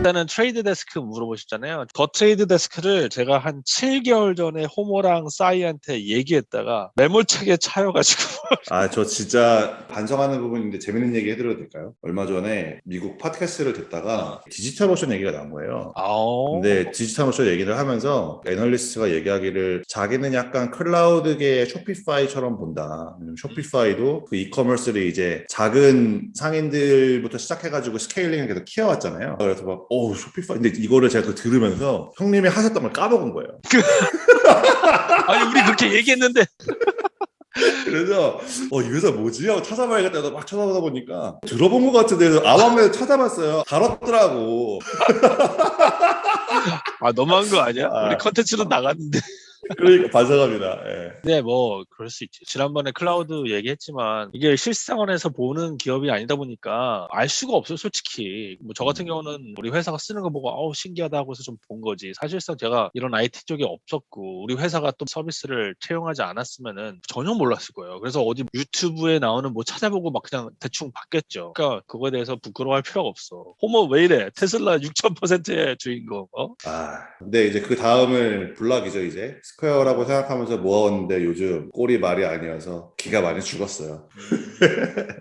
일단은 트레이드 데스크 물어보셨잖아요. 더 트레이드 데스크를 제가 한 7개월 전에 호모랑 싸이한테 얘기했다가 메모책에 차여가지고 아, 저 진짜 반성하는 부분인데 재밌는 얘기 해드려도 될까요? 얼마 전에 미국 팟캐스트를 듣다가 디지털 오션 얘기가 나온 거예요. 아오. 근데 디지털 오션 얘기를 하면서 애널리스트가 얘기하기를 자기는 약간 클라우드계의 쇼피파이처럼 본다. 쇼피파이도 그 이커머스를 이제 작은 상인들부터 시작해가지고 스케일링을 계속 키워왔잖아요. 그래서 막, 오, 쇼피파이. 근데 이거를 제가 그 들으면서 형님이 하셨던 걸 까먹은 거예요. 아니 우리 그렇게 얘기했는데 그래서 어, 이 회사 뭐지? 하고 찾아봐야겠다. 해서 막 찾아보다 보니까 들어본 것 같은데 아마에 찾아봤어요. 다뤘더라고. 아 너무한 거 아니야? 아. 우리 컨텐츠로 나갔는데 그러니까 반성합니다. 예. 네, 뭐 그럴 수 있지. 지난번에 클라우드 얘기했지만 이게 실생활에서 보는 기업이 아니다 보니까 알 수가 없어요, 솔직히. 뭐 저 같은 경우는 우리 회사가 쓰는 거 보고 아우 신기하다고 해서 좀 본 거지. 사실상 제가 이런 IT 쪽에 없었고 우리 회사가 또 서비스를 채용하지 않았으면은 전혀 몰랐을 거예요. 그래서 어디 유튜브에 나오는 뭐 찾아보고 막 그냥 대충 받겠죠. 그러니까 그거에 대해서 부끄러워할 필요가 없어. 호모 왜 이래? 테슬라 6,000%의 주인공. 어? 아, 근데 이제 그 다음을 블락이죠, 이제. 스퀘어라고 생각하면서 모았는데 요즘 꼴이 말이 아니어서 기가 많이 죽었어요.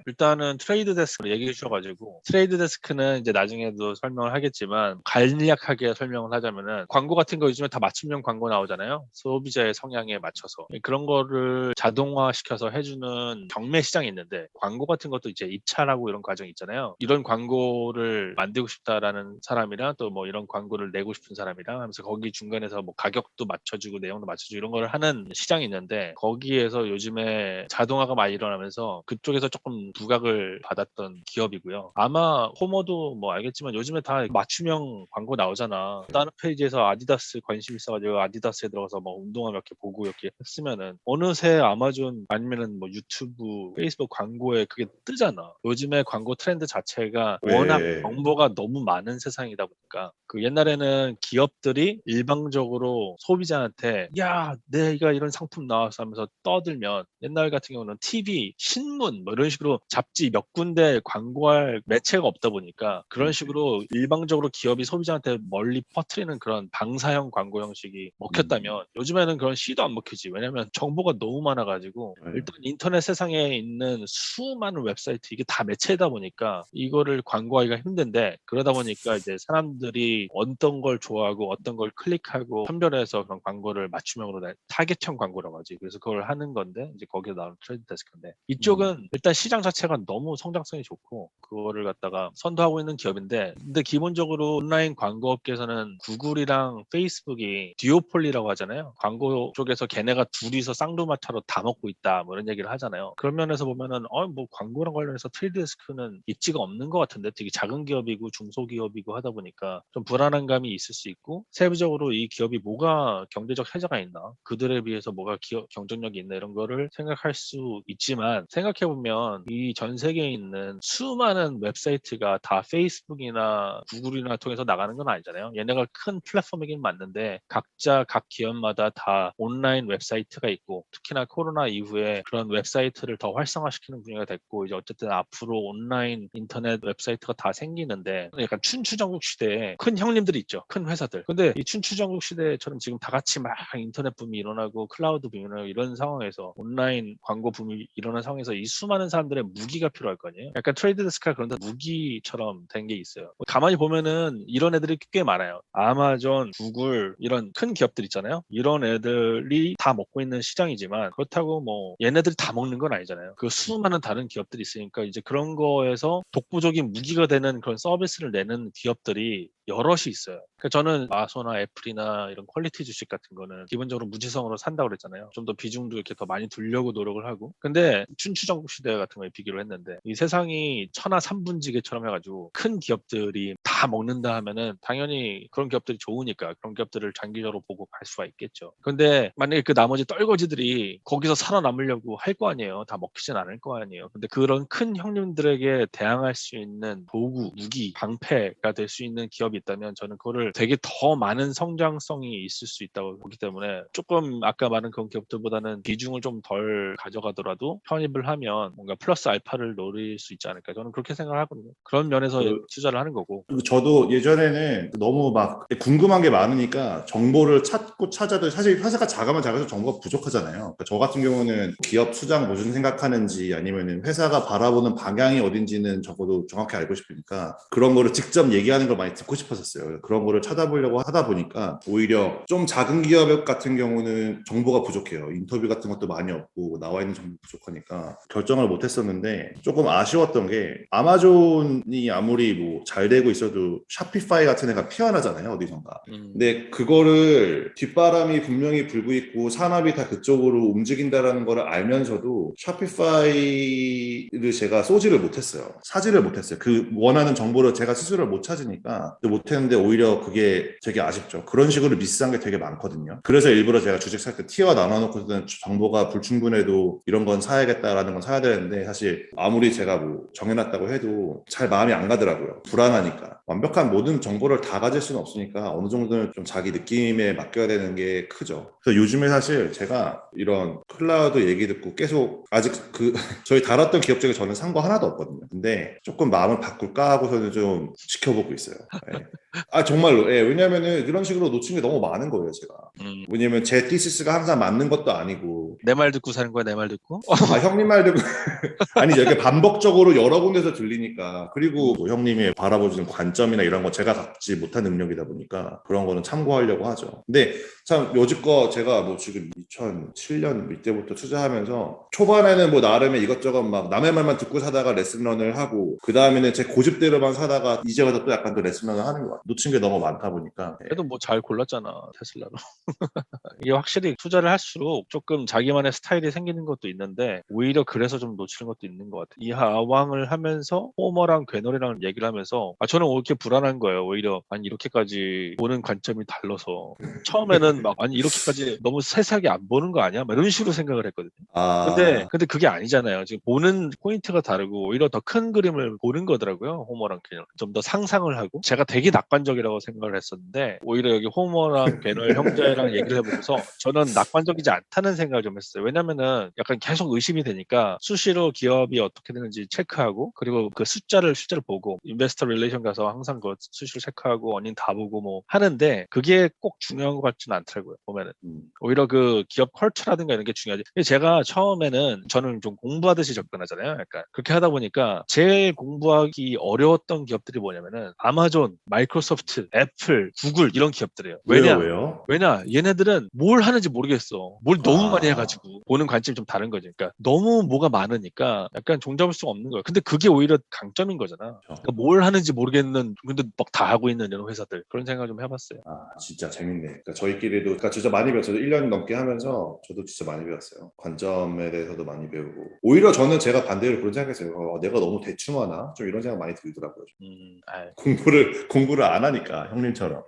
일단은 트레이드 데스크를 얘기해 주셔가지고 트레이드 데스크는 이제 나중에도 설명을 하겠지만 간략하게 설명을 하자면은 광고 같은 거 요즘에 다 맞춤형 광고 나오잖아요. 소비자의 성향에 맞춰서. 그런 거를 자동화 시켜서 해주는 경매 시장이 있는데 광고 같은 것도 이제 입찰하고 이런 과정이 있잖아요. 이런 광고를 만들고 싶다라는 사람이랑 또 뭐 이런 광고를 내고 싶은 사람이랑 하면서 거기 중간에서 뭐 가격도 맞춰주고 내용도 맞춰주고 이런 걸 하는 시장이 있는데 거기에서 요즘에 자동화가 많이 일어나면서 그쪽에서 조금 부각을 받았던 기업이고요. 아마 호모도 뭐 알겠지만 요즘에 다 맞춤형 광고 나오잖아. 다른 페이지에서 아디다스 관심 있어가지고 아디다스에 들어가서 뭐 운동화 몇 개 보고 이렇게 했으면은 어느새 아마존 아니면은 뭐 유튜브, 페이스북 광고에 그게 뜨잖아. 요즘에 광고 트렌드 자체가 워낙 네. 정보가 너무 많은 세상이다 보니까 그 옛날에는 기업들이 일방적으로 소비자한테 야 내가 이런 상품 나왔어 하면서 떠들면 옛날 같은 경우는 TV, 신문 뭐 이런 식으로 잡지 몇 군데 광고할 매체가 없다 보니까 그런 식으로 일방적으로 기업이 소비자한테 멀리 퍼뜨리는 그런 방사형 광고 형식이 먹혔다면 요즘에는 그런 시도 안 먹히지. 왜냐면 정보가 너무 많아가지고 네. 일단 인터넷 세상에 있는 수많은 웹사이트 이게 다 매체다 보니까 이거를 광고하기가 힘든데 그러다 보니까 이제 사람들이 어떤 걸 좋아하고 어떤 걸 클릭하고 선별해서 그런 광고를 맞춤형으로 내- 타겟형 광고라고 하지. 그래서 그걸 하는 건데 이제 거기에 나오는 트레이드 데스크인데 이쪽은 일단 시장 자체가 너무 성장성이 좋고 그거를 갖다가 선도하고 있는 기업인데 근데 기본적으로 온라인 광고 업계에서는 구글이랑 페이스북이 듀오폴리라고 하잖아요. 광고 쪽에서 걔네가 둘이서 쌍두마차로 다 먹고 있다 뭐 이런 얘기를 하잖아요. 그런 면에서 보면은 어 뭐 광고랑 관련해서 트레이드 데스크는 입지가 없는 것 같은데 되게 작은 기업이고 중소기업이고 하다 보니까 좀 불안한 감이 있을 수 있고 세부적으로 이 기업이 뭐가 경제적 혜자가 있나 그들에 비해서 뭐가 기업 경쟁력이 있나 이런 거를 생각할 수 있지만 생각해 보면 이 전 세계에 있는 수많은 웹사이트가 다 페이스북이나 구글이나 통해서 나가는 건 아니잖아요. 얘네가 큰 플랫폼이긴 맞는데 각자 각 기업마다 다 온라인 웹사이트가 있고 특히나 코로나 이후에 그런 웹사이트를 더 활성화시키는 분야가 됐고 이제 어쨌든 앞으로 온라인 인터넷 웹사이트가 다 생기는데 약간 춘추전국 시대에 큰 형님들이 있죠. 큰 회사들. 근데 이 춘추전국 시대처럼 지금 다 같이 막 인터넷 붐이 일어나고 클라우드 붐이 일어나고 이런 상황에서 온라인 광고 붐이 일어난 상황에서 이 수많은 사람들의 무기가 필요할 거 아니에요. 약간 트레이드 데스크가 그런데 무기처럼 된 게 있어요. 가만히 보면은 이런 애들이 꽤 많아요. 아마존, 구글 이런 큰 기업들 있잖아요. 이런 애들이 다 먹고 있는 시장이지만 그렇다고 뭐 얘네들이 다 먹는 건 아니잖아요. 그 수많은 다른 기업들이 있으니까 이제 그런 거에서 독보적인 무기가 되는 그런 서비스를 내는 기업들이 여럿이 있어요. 그러니까 저는 마소나 애플이나 이런 퀄리티 주식 같은 거는 기본적으로 무지성으로 산다고 그랬잖아요. 좀 더 비중도 이렇게 더 많이 두려고 노력을 하고. 근데 춘추전국 시대 같은 거에 비교를 했는데 이 세상이 천하 삼분지계처럼 해가지고 큰 기업들이 다 먹는다 하면은 당연히 그런 기업들이 좋으니까 그런 기업들을 장기적으로 보고 갈 수가 있겠죠. 근데 만약에 그 나머지 떨거지들이 거기서 살아남으려고 할 거 아니에요. 다 먹히진 않을 거 아니에요. 근데 그런 큰 형님들에게 대항할 수 있는 도구, 무기, 방패가 될 수 있는 기업이 있다면 저는 그거를 되게 더 많은 성장성이 있을 수 있다고 보기 때문에 조금 아까 말한 그런 기업들보다는 비중을 좀 덜 가져가더라도 편입을 하면 뭔가 플러스 알파를 노릴 수 있지 않을까 저는 그렇게 생각을 하거든요. 그런 면에서 그- 투자를 하는 거고. 저도 예전에는 너무 막 궁금한 게 많으니까 정보를 찾고 찾아도 사실 회사가 작으면 작아서 정보가 부족하잖아요. 그러니까 저 같은 경우는 기업 수장 무슨 생각하는지 아니면 회사가 바라보는 방향이 어딘지는 적어도 정확히 알고 싶으니까 그런 거를 직접 얘기하는 걸 많이 듣고 싶 었었어요. 그런 거를 찾아보려고 하다 보니까 오히려 좀 작은 기업 같은 경우는 정보가 부족해요. 인터뷰 같은 것도 많이 없고 나와 있는 정보 부족하니까 결정을 못 했었는데 조금 아쉬웠던 게 아마존이 아무리 뭐 잘 되고 있어도 샤피파이 같은 애가 피어나잖아요 어디선가 음. 근데 그거를 뒷바람이 분명히 불고 있고 산업이 다 그쪽으로 움직인다라는 걸 알면서도 샤피파이를 제가 쏘지를 못했어요 사지를 못했어요 그 원하는 정보를 제가 스스로 못 찾으니까 못했는데 오히려 그게 되게 아쉽죠 그런 식으로 미스한 게 되게 많거든요 그래서 일부러 제가 주식 살 때 티어 나눠놓고서는 정보가 불충분해도 이런 건 사야겠다라는 건 사야 되는데 사실 아무리 제가 뭐 정해놨다고 해도 잘 마음이 안 가더라고요. 불안하니까. 완벽한 모든 정보를 다 가질 수는 없으니까 어느 정도는 좀 자기 느낌에 맡겨야 되는 게 크죠. 그래서 요즘에 사실 제가 이런 클라우드 얘기 듣고 계속 아직 그 저희 다뤘던 기업 중에 저는 산 거 하나도 없거든요. 근데 조금 마음을 바꿀까 하고서는 좀 지켜보고 있어요. 예. 아 정말로. 예, 왜냐면은 그런 식으로 놓친 게 너무 많은 거예요, 제가. 음. 왜냐면 제 티시스가 항상 맞는 것도 아니고 내 말 듣고 사는 거야 내 말 듣고? 아 형님 말 듣고 아니 이렇게 반복적으로 여러 군데서 들리니까 그리고 뭐 형님이 바라보시는 관점이나 이런 거 제가 갖지 못한 능력이다 보니까 그런 거는 참고하려고 하죠. 근데 참 요지껏 제가 뭐 지금 2007년 이때부터 투자하면서 초반에는 뭐 나름의 이것저것 막 남의 말만 듣고 사다가 레슨런을 하고 그 다음에는 제 고집대로만 사다가 이제 와서 또 약간 또 레슨런을 하는 거 같아요. 놓친 게 너무 많다 보니까 예. 그래도 뭐 잘 골랐잖아 테슬라로. 이게 확실히 투자를 할수록 조금 자기만의 스타일이 생기는 것도 있는데 오히려 그래서 좀 놓치는 것도 있는 것 같아. 이 하왕을 하면서 호머랑 괴놀이랑 얘기를 하면서 아 저는 이렇게 불안한 거예요. 오히려 아니 이렇게까지 보는 관점이 달라서 처음에는 막 아니 이렇게까지 너무 세세하게 안 보는 거 아니야? 막 이런 식으로 생각을 했거든요. 아, 근데 근데 그게 아니잖아요. 지금 보는 포인트가 다르고 오히려 더 큰 그림을 보는 거더라고요. 호머랑 괴널. 좀더 상상을 하고 제가 되게 낙관적이라고 생각을 했었는데 오히려 여기 호머랑 괴널 형제랑 얘기를 해보고서 저는 낙관적이지 않다는 생각을 좀 했어요. 왜냐면은 약간 계속 의심이 되니까 수시로 기업이 어떻게 되는지 체크하고 그리고 그 숫자를 숫자를 보고 인베스터 릴레이션 가서 항상 그 수시로 체크하고 원인 다 보고 뭐 하는데 그게 꼭 중요한 것 같지는 않더라고요. 보면은. 음. 오히려 그 기업 컬처라든가 이런 게 중요하지. 제가 처음에는 저는 좀 공부하듯이 접근하잖아요. 약간 그렇게 하다 보니까 제일 공부하기 어려웠던 기업들이 뭐냐면은 아마존, 마이크로소프트, 애플, 구글 이런 기업들이에요. 왜냐? 왜요? 왜요? 왜냐? 얘네들은 뭘 하는지 모르겠어. 뭘 너무 아. 많이 해가지고 보는 관점이 좀 다른 거죠. 그러니까 너무 뭐가 많으니까 약간 종잡을 수가 없는 거예요. 근데 그게 오히려 강점인 거잖아. 그렇죠. 그러니까 뭘 하는지 모르겠는 근데 막 다 하고 있는 이런 회사들 그런 생각 좀 해봤어요. 아 진짜 재밌네. 그러니까 저희끼리도 그러니까 진짜 많이 배웠어요. 1년 넘게 하면서 저도 진짜 많이 배웠어요. 관점에 대해서도 많이 배우고 오히려 저는 제가 반대로 그런 생각했어요. 어, 내가 너무 대충 하나 좀 이런 생각 많이 들더라고요. 음, 공부를 공 부를 안 하니까 형님처럼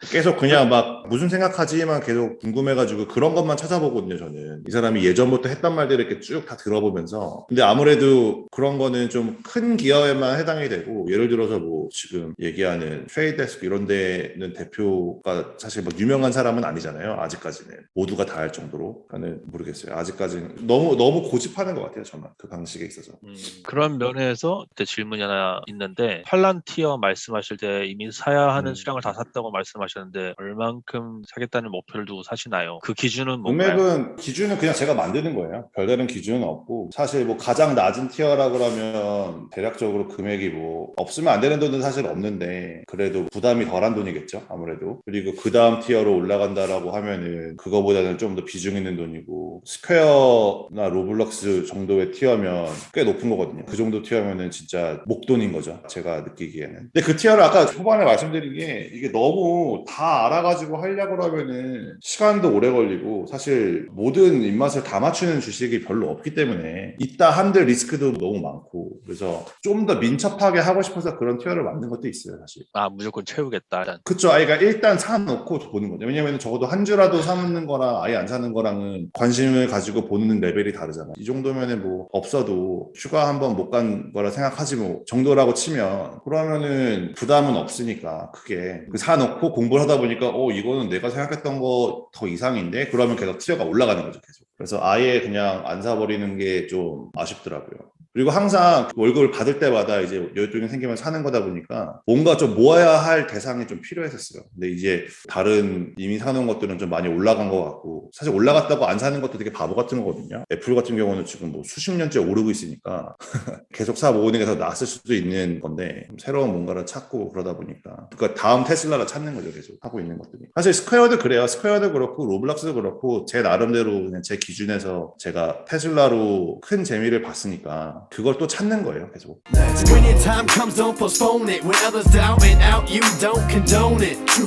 계속 그냥 막 무슨 생각하지만 계속 궁금해가지고 그런 것만 찾아보거든요. 저는 이 사람이 예전부터 했던 말들을 이렇게 쭉 다 들어보면서 근데 아무래도 그런 거는 좀 큰 기업에만 해당이 되고 예를 들어서 뭐 지금 얘기하는 트레이데스크 이런 데는 대표가 사실 뭐 유명한 사람은 아니잖아요. 아직까지는 모두가 다 할 정도로 저는 모르겠어요. 아직까지는 너무 너무 고집하는 것 같아요. 저는 그 방식에 있어서. 음, 그런 면에서 그때 질문이 하나 있는데 팔란티어 말씀하실 때 이미 사야 하는 음. 수량을 다 샀다고 말씀하셨 는데 얼만큼 사겠다는 목표를 두고 사시나요? 그 기준은 뭔가요? 금액은 기준은 그냥 제가 만드는 거예요. 별다른 기준은 없고 사실 뭐 가장 낮은 티어라 그러면 대략적으로 금액이 뭐 없으면 안 되는 돈은 사실 없는데 그래도 부담이 덜한 돈이겠죠 아무래도 그리고 그 다음 티어로 올라간다라고 하면은 그거보다는 좀 더 비중 있는 돈이고 스퀘어나 로블록스 정도의 티어면 꽤 높은 거거든요. 그 정도 티어면은 진짜 목돈인 거죠. 제가 느끼기에는. 근데 그 티어를 아까 초반에 말씀드린 게 이게 너무 그리고 다 알아가지고 하려고 그러면은 시간도 오래 걸리고 사실 모든 입맛을 다 맞추는 주식이 별로 없기 때문에 있다 한들 리스크도 너무 많고 그래서 좀 더 민첩하게 하고 싶어서 그런 티어를 만든 것도 있어요 사실. 아 무조건 채우겠다. 일단. 그쵸. 아이가 일단 사놓고 보는 거죠. 왜냐면 적어도 한 주라도 사는 거랑 아예 안 사는 거랑은 관심을 가지고 보는 레벨이 다르잖아. 이 정도면은 뭐 없어도 휴가 한 번 못 간 거라 생각하지 뭐 정도라고 치면 그러면은 부담은 없으니까 크게 그 사놓고 공 부를 하다 보니까 어 이거는 내가 생각했던 거 더 이상인데 그러면 계속 티어가 올라가는 거죠 계속. 그래서 아예 그냥 안 사버리는 게 좀 아쉽더라고요. 그리고 항상 월급을 받을 때마다 이제 여유통이 생기면 사는 거다 보니까 뭔가 좀 모아야 할 대상이 좀 필요했었어요. 근데 이제 다른 이미 사놓은 것들은 좀 많이 올라간 것 같고 사실 올라갔다고 안 사는 것도 되게 바보 같은 거거든요. 애플 같은 경우는 지금 뭐 수십 년째 오르고 있으니까 계속 사 모으는 게 더 낫을 수도 있는 건데 새로운 뭔가를 찾고 그러다 보니까 그러니까 다음 테슬라를 찾는 거죠 계속 하고 있는 것들이 사실 스퀘어도 그래요 스퀘어도 그렇고 로블락스도 그렇고 제 나름대로 그냥 제 기준에서 제가 테슬라로 큰 재미를 봤으니까 그걸 또 찾는 거예요 계속